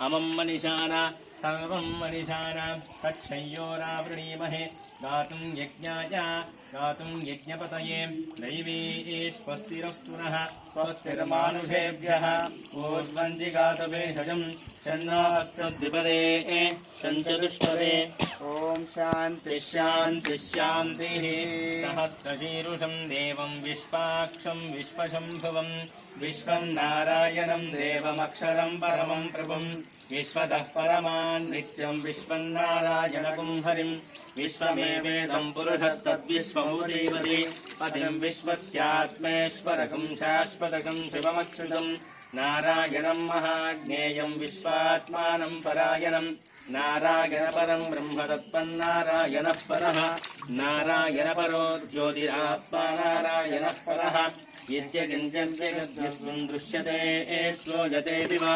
अमं मनिषाना सर्वं मनिषाणां तत्संयोरावृणीमहे गातुं यज्ञाय, गातुं यज्ञपतये। दैवीश्वस्तिरस्तु नः स्वस्तिर्मानुषेभ्यः। पूर्वञ्जिगातभेषजं षण्णास्तद्विपदे षञ्चतुष्पदे ఓం శాంతి శాంతి శాంతి సహస్రశీరుషం దేవం విశ్వాక్షం విశ్వశంభువం విశ్వం నారాయణం దేవమక్షరం పరమం ప్రభుం విశ్వద పరమాన్ నిత్యం విశ్వం నారాయణకుం హరిం విశ్వమేవేదం పురుషస్తద్విశ్వమూదేవతి పతిం విశ్వస్యాత్మేశ్వరకం శాశ్వతకం శివమచ్యుతం నారాయణం మహాజ్ఞేయం విశ్వాత్మానం పరాయణం नारायणपरं ब्रह्म तत्त्वन्नारायणः परः नारायणपरो ज्योतिरात्मा नारायणः परः यज्ञकिञ्चन्यस्मिन् दृश्यते श्लोयतेऽपि वा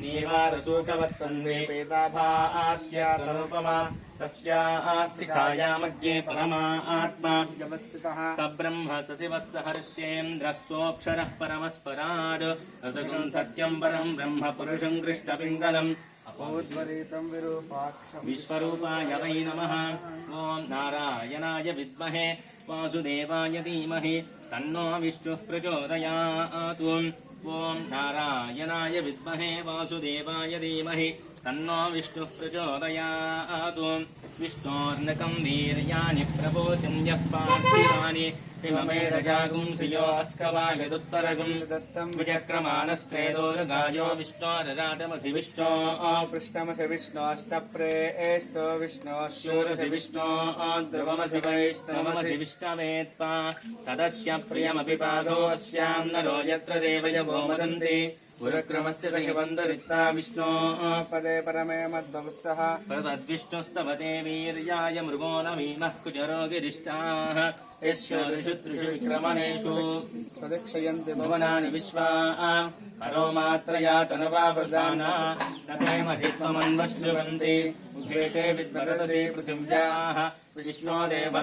नीवारसूकवत्तन्वे वेदाभास्य परमा आत्मा स ब्रह्म स शिवः स हर्ष्येन्द्रः सोऽक्षरः परमस्पराड् ऋतुम् सत्यम् परम् ब्रह्म पुरुषम् कृष्णपिङ्गलम्। अपोज्वरितम् विरूपाक्षम्। विश्वरूपाय वै नमः। ॐ नारायणाय विद्महे। वासुदेवाय धीमहि। तन्नो विष्णुः प्रचोदयात्। ॐ नारायणाय विद्महे वासुदेवाय धीमहि तन्नो विष्णुः प्रचोदयातु विष्णोर्नकं वीर्याणि प्रवोचं यः पार्थिवानि हिममेरजागुंसियोऽस्कवायदुत्तरगुन्दस्तं विचक्रमानश्चेदोरगायो विष्णोरजाटमसि विष्णो पृष्ठमसि विष्णोऽष्टप्रेस्तो विष्णोशूरसि विष्णो द्रुवमसि वैष्णवमसि विष्णवेत्त्वा तदस्य प्रियमपि पादोऽस्यां नरो यत्र देवय गोमदन्ति गुरुक्रमस्य स हि वन्दरित्ता विष्णो पदे परमे मद्वंसः परतद्विष्णुस्तव देवीर्याय मृगो न मीनः कुचरो गिरिष्टाः यस्य त्रिषु विक्रमणेषु प्रदक्षयन्ति भुवनानि विश्वा हरो मात्रया तनवा वृदाना न ते महित्वमन्वश्रुवन्ति उद्वेके विद्वरदसे पृथिव्याः विष्णो देव